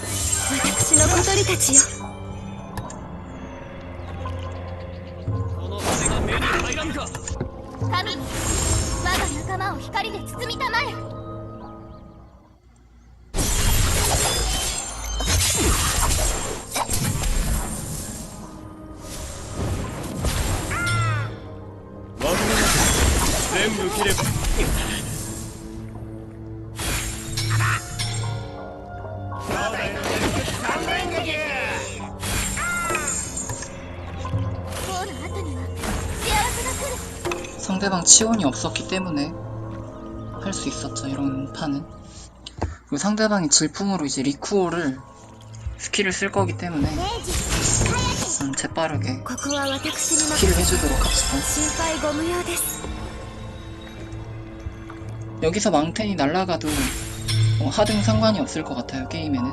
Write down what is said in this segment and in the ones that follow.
私の小鳥たちよこの羽が目に入らんか神我が仲間を光で包みたまえ全部切れば 상대방 치원이 없었기 때문에 할 수 있었죠 이런 판은 그리고 상대방이 질풍으로 이제 리쿠오를 스킬을 쓸 거기 때문에 음, 재빠르게 스킬을 해주도록 합시다 여기서 망텐이 날아가도 어, 뭐 하등 상관이 없을 것 같아요 게임에는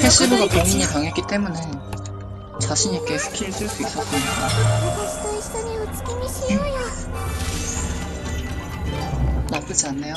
패시브가 그 본인이 강했기 때문에 자신있게 스킬 쓸 수 있었습니다. 음. 나쁘지 않네요.